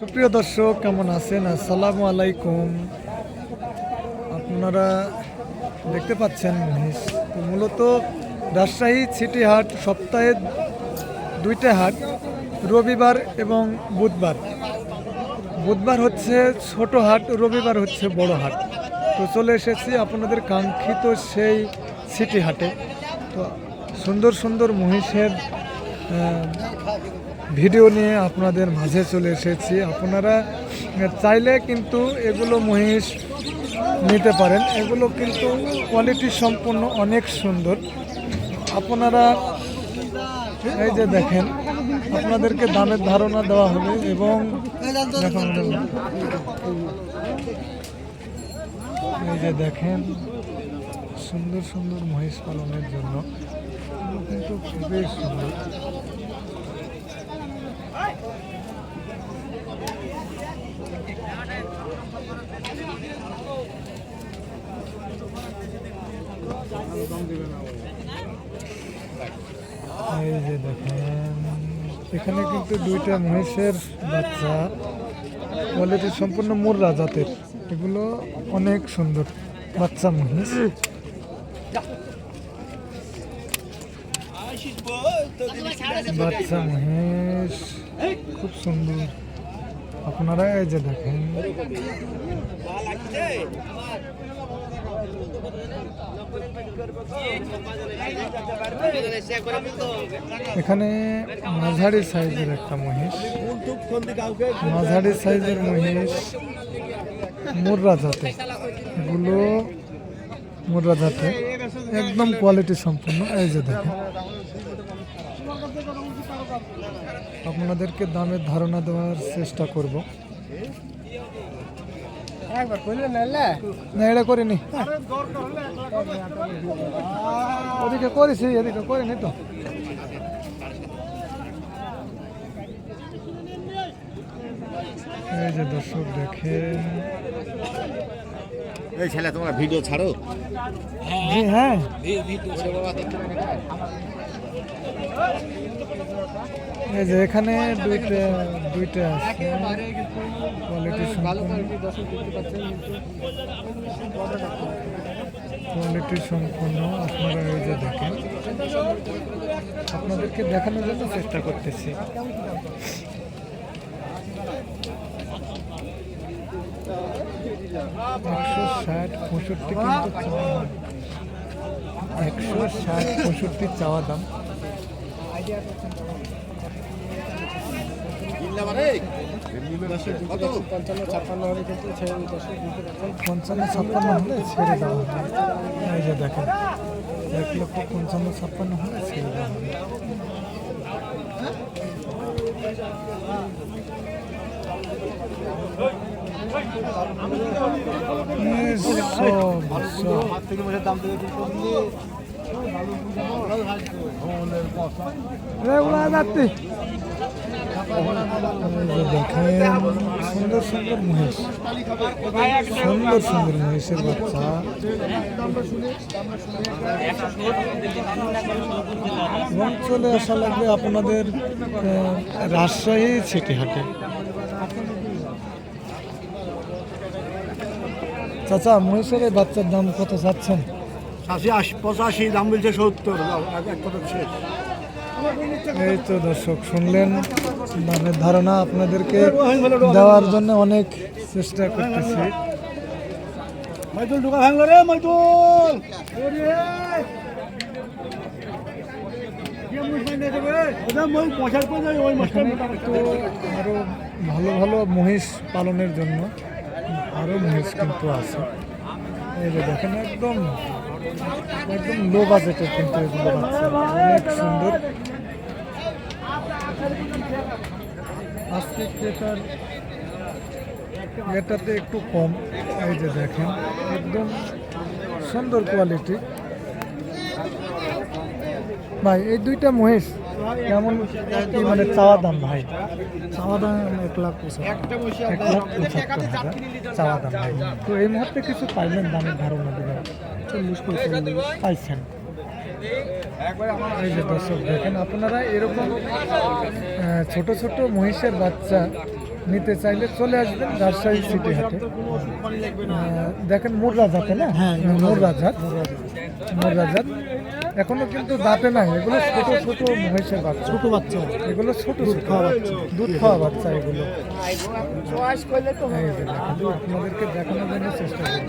সুপ্রিয় দর্শক, কেমন আছেন? আসসালামু আলাইকুম। আপনারা দেখতে পাচ্ছেন মূলত রাজশাহী সিটি হাট সপ্তাহে দুইটা হাট, রবিবার এবং বুধবার। বুধবার হচ্ছে ছোট হাট, রবিবার হচ্ছে বড় হাট। তো চলে এসেছি আপনাদের কাঙ্ক্ষিত সেই সিটি হাটে। তো সুন্দর সুন্দর মহিষের ভিডিও নিয়ে আপনাদের মাঝে চলে এসেছি। আপনারা চাইলে কিন্তু এগুলো মহিষ নিতে পারেন। এগুলো কিন্তু কোয়ালিটি সম্পূর্ণ অনেক সুন্দর। আপনারা এই যে দেখেন, আপনাদেরকে দামের ধারণা দেওয়া হবে এবং এই যে দেখেন, সুন্দর সুন্দর মহিষ পালনের জন্য। কিন্তু খুবই সুন্দর। এই যে দেখেন, এখানে কিন্তু দুইটা মহিষের বাচ্চা। কোয়ালিটি সম্পূর্ণ মুর্রা জাতের। এগুলো অনেক সুন্দর বাচ্চা মহিষ। বাচ্চা মহিষ খুব সুন্দর। আপনারা এই যে দেখেন। এখানে মাঝারি সাইজের একটা মহিষ মাঝারি সাইজের মহিষ মুর্রা জাতে এগুলো মুর্রা জাতে একদম কোয়ালিটি সম্পূর্ণ। এই যে দেখেন। আপনাদেরকে দামের ধারণা দেওয়ার চেষ্টা করব। না এটা করিনি ওদিকে করেছি এদিকে করিনি তো। এই যে দর্শক দেখেন। এই ছেলে, তোমরা ভিডিও ছাড়ো। হ্যাঁ। এই যে এখানে দুইটা দুইটা কোয়ালিটি কোয়ালিটি সম্পূর্ণ। আপনারা এই যে দেখেন, আপনাদেরকে দেখানোর জন্য চেষ্টা করতেছি। একশো ষাট, পঁয়ষট্টি কিন্তু। একশো ষাট, পঁয়ষট্টি চাওয়া দাম। পঞ্চান্ন ছাপ্পান্ন হলে ছেড়ে দেওয়া এই দেখেন, এক লক্ষ পঞ্চান্ন ছাপ্পান্ন হলে ছেড়ে দেওয়া হবে। দেখেন সুন্দর সুন্দর মহিষ সুন্দর সুন্দর মহিষের বাচ্চা এবং চলে আসা লাগবে আপনাদের রাজশাহী সিটি হাটে চাচা এই বাচ্চার দাম কত চাচ্ছেন? আশি আশি পঁচাশি দাম বলছে সত্তর। এক কথা শেষ। এই তো দর্শক শুনলেন। দামের ধারণা আপনাদেরকে দেওয়ার জন্য অনেক চেষ্টা করতেছি। আরও ভালো ভালো মহিষ পালনের জন্য আরও মহিষ কিন্তু আছে। এই যে দেখেন একদম একদম লো বাজেটের কিন্তু এগুলো বাচ্চা অনেক সুন্দর। আজকে ক্রেতার এটাতে একটু কম। এই যে দেখেন, একদম সুন্দর কোয়ালিটি ভাই, এই দুইটা মহিষ কেমন মানে চাওয়া দাম ভাই? চাওয়া দাম এক লাখ এক লাখ পঁচাত্তর হাজার চাওয়া দাম ভাই। তো এই মুহূর্তে কিছু পাইলেন দামের ধারণা দেবেন? মুশকিল পাইছেন। এই যে দর্শক দেখেন, আপনারা এরকম ছোট ছোট মহিষের বাচ্চা নিতে চাইলে চলে আসবেন রাজশাহী সিটি হাটে। দেখেন মুররা জাতে না? হ্যাঁ, মুররা জাত মুররা জাত এখনও কিন্তু দাঁতে নাই। এগুলো ছোট ছোট মহিষের বাচ্চা। ছোট বাচ্চা। এগুলো ছোট দুধ খাওয়া বাচ্চা। দুধ খাওয়া বাচ্চা এগুলো। আপনাদেরকে দেখানোর জন্য চেষ্টা করব।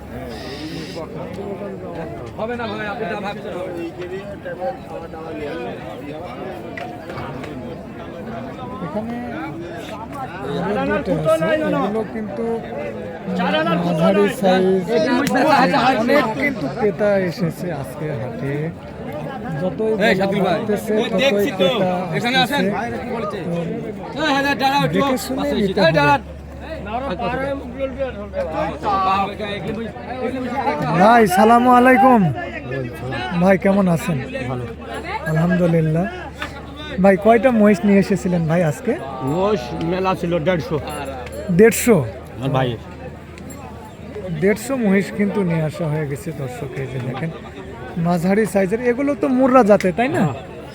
শুনে নিতে পারেন এই যে দেখেন এখানে আরও দুটো আছে এগুলো কিন্তু মাঝারি সাইজ অনেক কিন্তু ক্রেতা এসেছে আজকে হাটে। যতই বেলা ততই ক্রেতা আসতেছে। দেখে শুনে নিতে হবে। ভাই সালামু আলাইকুম। ভাই কেমন আছেন? ভালো। আলহামদুলিল্লাহ। ভাই কয়টা মহিষ নিয়ে এসেছিলেন ভাই আজকে? মোষ মেলা ছিল দেড়শো। দেড়শো? ভাই। দেড়শো মহিষ কিন্তু নিয়ে আসা হয়ে গেছে দর্শক এই যে দেখেন। মাঝারি সাইজের এগুলো তো মুর্রা জাতে তাই না?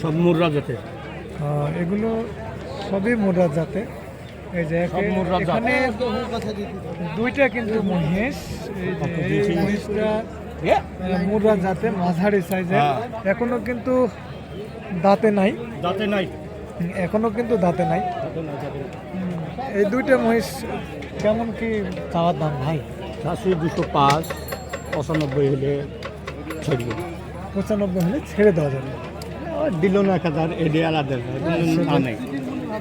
সব মুররা যেতে আহ, এগুলো সবই মুর্রা জাতে এই যে। এখানে দুইটা কিন্তু মহিষ এই যে মহিষটা মুর্রা জাতে মাঝারি সাইজের। হ্যাঁ। এখনও কিন্তু দাঁতে নাই। যাতে নাই। এখনও কিন্তু দাঁতে নাই। এই দুইটা মহিষ কেমন কি চাওয়ার দাম ভাই? চাষি দুশো পাঁচ পঁচানব্বই হলে ছড়িয়ে পঁচানব্বই হলে ছেড়ে দেওয়া যাবে। দিল না এক হাজার এডে আলাদা নেই।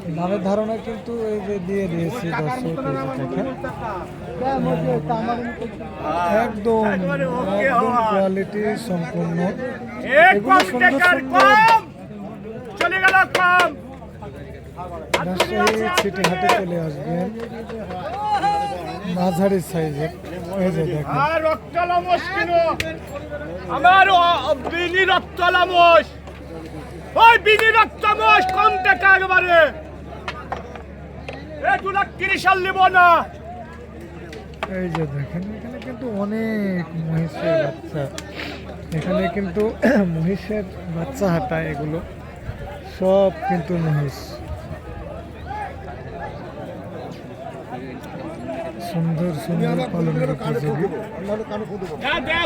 দামের ধারণা কিন্তু এই যে দিয়ে দিয়েছি একদম একদম কোয়ালিটি সম্পূর্ণ। এগুলো সুন্দর সুন্দর চলে গেল কম! রাজশাহী সিটি হাটে চলে আসবেন। মাঝারি সাইজের। এই যে দেখেন। আর রক্তলামস আমার বিনি রক্তলামস ওই বিনি কম টাকা একবারে দু লাখ তিরিশ সাল নিব না। এই যে দেখেন এখানে কিন্তু অনেক মহিষের বাচ্চা। এখানে কিন্তু মহিষের বাচ্চা হাঁটা এগুলো সব কিন্তু মহিষ। সুন্দর সুন্দর পালনের উপযোগী। দে, দে,